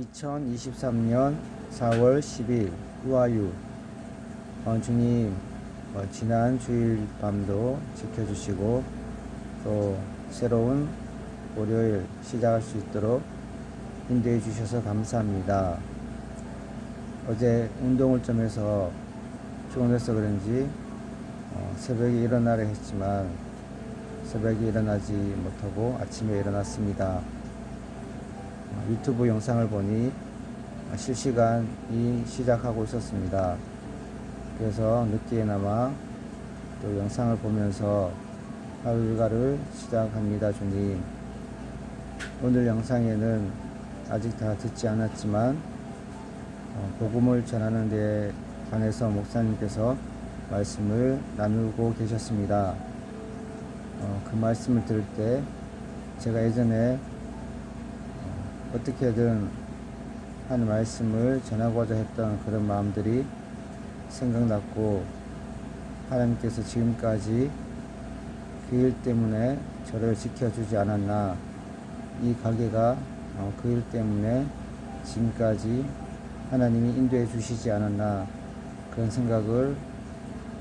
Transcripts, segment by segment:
2023년 4월 10일 우아유 어, 주님 어, 지난 주일 밤도 지켜주시고 또 새로운 월요일 시작할 수 있도록 인도해 주셔서 감사합니다. 어제 운동을 좀 해서 피곤해서 그런지 어, 새벽에 일어나려 했지만 새벽에 일어나지 못하고 아침에 일어났습니다. 어, 유튜브 영상을 보니 실시간이 시작하고 있었습니다. 그래서 늦게나마 또 영상을 보면서 하루 일과를 시작합니다, 주님. 오늘 영상에는 아직 다 듣지 않았지만 어, 복음을 전하는 데 관해서 목사님께서 말씀을 나누고 계셨습니다. 어, 그 말씀을 들을 때 제가 예전에 어, 어떻게든 한 말씀을 전하고자 했던 그런 마음들이 생각났고 하나님께서 지금까지 그 일 때문에 저를 지켜주지 않았나 이 가게가 어, 그일 때문에 지금까지 하나님이 인도해 주시지 않았나 그런 생각을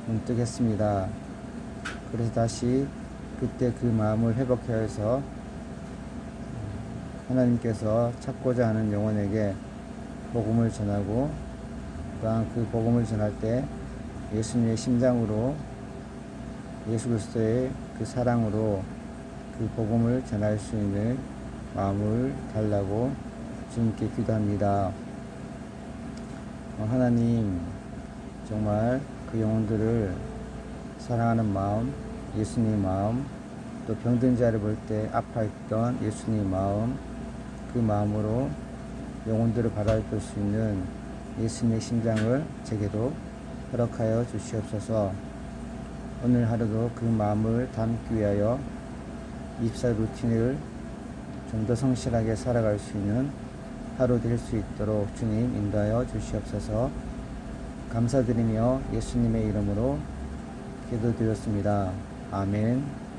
문득 했습니다. 그래서 다시 그때 그 마음을 회복해서 하나님께서 찾고자 하는 영혼에게 복음을 전하고 또한 그 복음을 전할 때 예수님의 심장으로 예수 그리스도의 그 사랑으로 그 복음을 전할 수 있는 마음을 달라고 주님께 기도합니다. 어, 하나님 정말 그 영혼들을 사랑하는 마음, 예수님 마음, 또 병든 자를 볼 때 아파했던 예수님 마음, 그 마음으로 영혼들을 바라볼 수 있는 예수님의 심장을 제게도 허락하여 주시옵소서. 오늘 하루도 그 마음을 담기 위하여 입사 루틴을 좀 더 성실하게 살아갈 수 있는 하루 될 수 있도록 주님 인도하여 주시옵소서. 감사드리며 예수님의 이름으로 기도드렸습니다. 아멘.